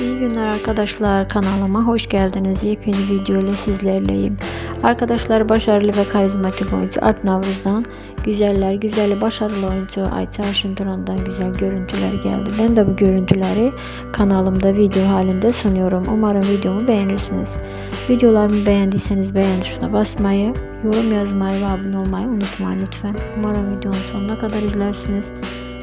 İyi günler arkadaşlar kanalıma hoş geldiniz. Yepyeni video ile sizlerleyim. Arkadaşlar başarılı ve karizmatik oyuncu Alp Navruz'dan güzeller güzeli başarılı oyuncu Ayça Arşınduran'dan güzel görüntüler geldi. Ben de bu görüntüleri kanalımda video halinde sunuyorum. Umarım videomu beğenirsiniz. Videolarımı beğendiyseniz beğen tuşuna basmayı, yorum yazmayı ve abone olmayı unutmayın lütfen. Umarım videonun sonuna kadar izlersiniz.